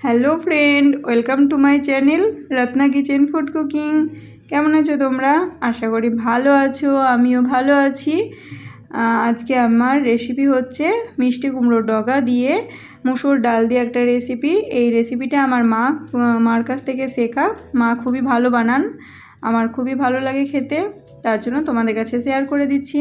Hello friend, welcome to my channel Ratna kitchen food cooking. কেমন আছো তোমরা? আশা করি ভালো আছো, আমিও ভালো আছি। আজকে আমার রেসিপি হচ্ছে মিষ্টি কুমড়োর ডগা দিয়ে মুসুর ডাল দিয়ে একটা রেসিপি এই রেসিপিটা আমার মা, মার কাছ থেকে শেখা। মা খুবই ভালো বানান, আমার খুবই ভালো লাগে খেতে, তার জন্য তোমাদের কাছে শেয়ার করে দিচ্ছি।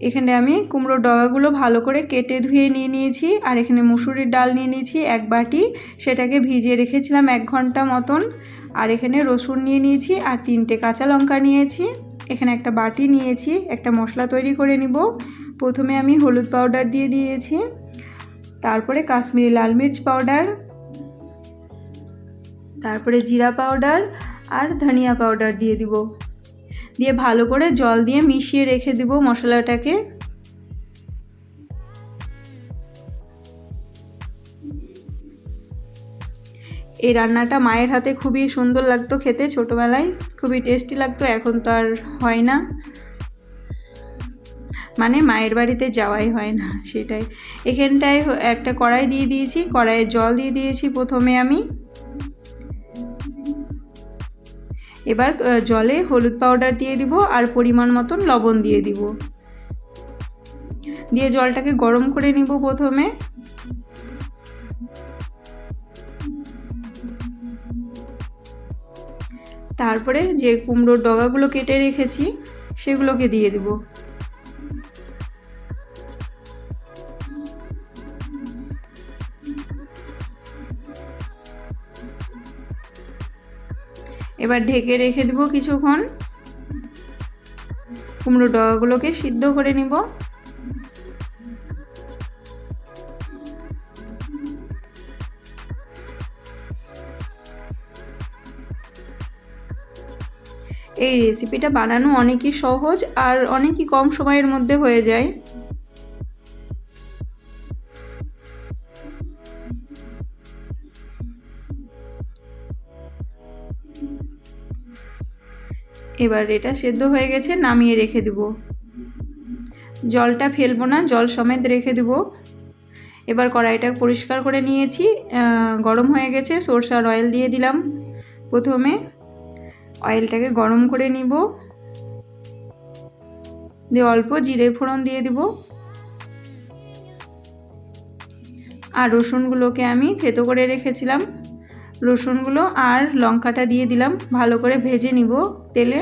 এখানে আমি কুমড়োর ডগাগুলো ভালো করে কেটে ধুয়ে নিয়ে নিয়েছি, আর এখানে মুসুরির ডাল নিয়ে নিয়েছি এক বাটি। সেটাকে ভিজিয়ে রেখেছিলাম এক ঘণ্টা মতন। আর এখানে রসুন নিয়ে নিয়েছি, আর তিনটে কাঁচা লঙ্কা নিয়েছি। এখানে একটা বাটি নিয়েছি, একটা মশলা তৈরি করে নিব। প্রথমে আমি হলুদ পাউডার দিয়ে দিয়েছি। তারপরে কাশ্মীরি লাল মির্চ পাউডার। তারপরে জিরা পাউডার, আর ধনিয়া পাউডার দিয়ে দিব। দিয়ে ভালো করে জল দিয়ে মিশিয়ে রেখে দেব মশলাটাকে। এই রান্নাটা মায়ের হাতে খুবই সুন্দর লাগতো খেতে ছোটোবেলায়, খুবই টেস্টি লাগতো, এখন তো আর হয় না। মানে মায়ের বাড়িতে যাওয়াই হয় না, সেটাই। এখানটায় একটা কড়াই দিয়ে দিয়েছি, কড়াইয়ে জল দিয়ে দিয়েছি প্রথমে আমি। এবার জলে হলুদ পাউডার দিয়ে দিব আর পরিমাণ মতন লবণ দিয়ে দিব। দিয়ে জলটাকে গরম করে নিব প্রথমে। তারপরে যে কুমড়োর ডগাগুলো কেটে রেখেছি, সেগুলোকে দিয়ে দিব। এবার ঢেকে রেখে দেবো কিছুক্ষণ। কুমড়ো ডগাগুলোকে সিদ্ধ করে নিব। এই রেসিপিটা বানানো অনেকই সহজ আর অনেকই কম সময়ের মধ্যে হয়ে যায়। এবার এটা সেদ্ধ হয়ে গেছে, নামিয়ে রেখে দেব। জলটা ফেলব না, জল সমেত রেখে দেব। এবার কড়াইটা পরিষ্কার করে নিয়েছি গরম হয়ে গেছে, সরষার অয়েল দিয়ে দিলাম। প্রথমে অয়েলটাকে গরম করে নিব। দিয়ে অল্প জিরে ফোড়ন দিয়ে দিব। আর রসুনগুলোকে আমি থেতো করে রেখেছিলাম। রসুনগুলো আর লঙ্কাটা দিয়ে দিলাম। ভালো করে ভেজে নিব তেলে।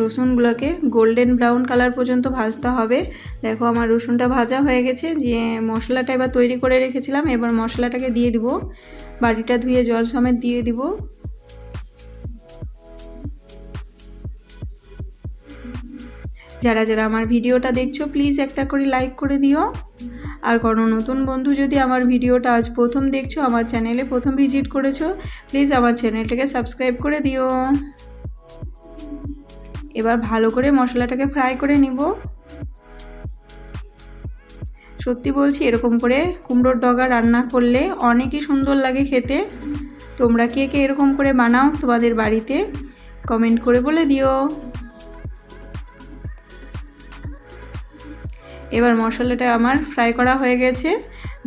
রসুনগুলোকে গোল্ডেন ব্রাউন কালার পর্যন্ত ভাজতে হবে। দেখো আমার রসুনটা ভাজা হয়ে গেছে। যে মশলাটা এবার তৈরি করে রেখেছিলাম, এবার মশলাটাকে দিয়ে দিব। বাড়িটা ধুয়ে জল সমেত দিয়ে দিব। যারা যারা আমার ভিডিওটা দেখছ প্লিজ একটা করে লাইক করে দিও। আর কোনো নতুন বন্ধু যদি আমার ভিডিওটা আজ প্রথম দেখছ, আমার চ্যানেলে প্রথম ভিজিট করেছ প্লিজ আমার চ্যানেলটাকে সাবস্ক্রাইব করে দিও। এবার ভালো করে মশলাটাকে ফ্রাই করে নিব। সত্যি বলছি, এরকম করে কুমড়োর ডগা রান্না করলে অনেকই সুন্দর লাগে খেতে। তোমরা কে কে এরকম করে বানাও তোমাদের বাড়িতে কমেন্ট করে বলে দিও। এবার মশলাটা আমার ফ্রাই করা হয়ে গেছে।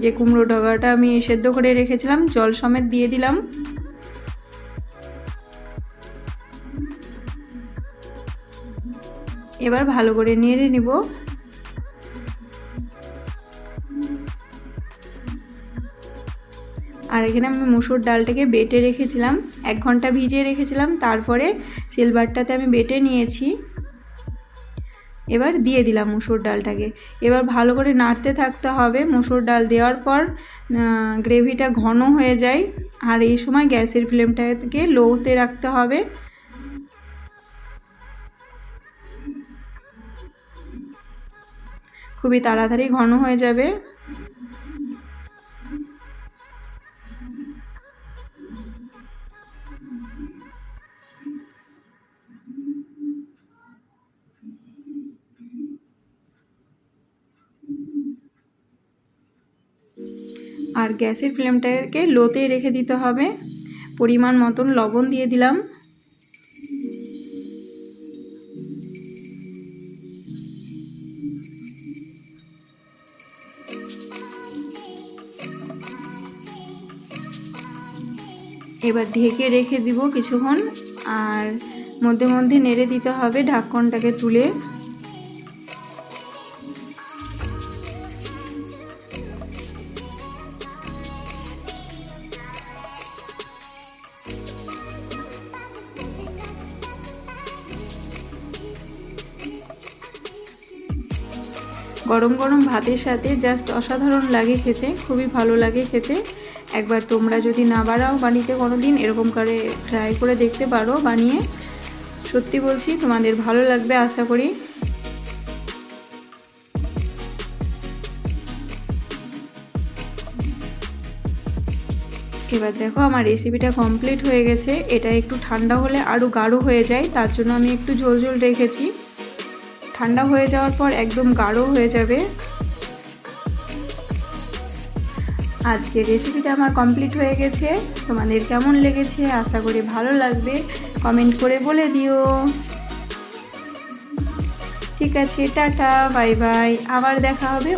যে কুমড়ো ডগাটা আমি সেদ্ধ করে রেখেছিলাম, জল সমেত দিয়ে দিলাম। এবার ভালো করে নেড়ে নিব। আর এখানে আমি মুসুর ডালটাকে বেটে রেখেছিলাম, এক ঘণ্টা ভিজিয়ে রেখেছিলাম, তারপরে সিলভারটাতে আমি বেটে নিয়েছি। এবার দিয়ে দিলাম মুসুর ডালটাকে। এবার ভালো করে নাড়তে থাকতে হবে। মুসুর ডাল দেওয়ার পর গ্রেভিটা ঘন হয়ে যায়। আর এই সময় গ্যাসের ফ্লেমটাকে লোতে রাখতে হবে। খুবই তাড়াতাড়ি ঘন হয়ে যাবে। আর গ্যাসের ফ্লেমটাকে লোতে রেখে দিতে হবে। পরিমাণ মতন লবণ দিয়ে দিলাম। এবার ঢেকে রেখে দিব কিছুক্ষণ। আর মধ্যে মধ্যে নেড়ে দিতে হবে ঢাকনটাকে তুলে। গরম গরম ভাতের সাথে জাস্ট অসাধারণ লাগে খেতে, খুবই ভালো লাগে খেতে। একবার তোমরা যদি না বাড়াও বাড়িতে কোনো দিন এরকম করে ট্রাই করে দেখতে পারো বানিয়ে। সত্যি বলছি, তোমাদের ভালো লাগবে আশা করি। এবার দেখো আমার রেসিপিটা কমপ্লিট হয়ে গেছে। এটা একটু ঠান্ডা হলে আরও গাঢ় হয়ে যায়, তার জন্য আমি একটু ঝোল ঝোল রেখেছি। ঠান্ডা হয়ে যাওয়ার পর একদম গাঢ় হয়ে যাবে। আজকে রেসিপিটা আমার কমপ্লিট হয়ে গেছে। তোমাদের কেমন লেগেছে? আশা করি ভালো লাগবে। কমেন্ট করে বলে দিও। ঠিক আছে, টাটা বাই বাই আবার দেখা হবে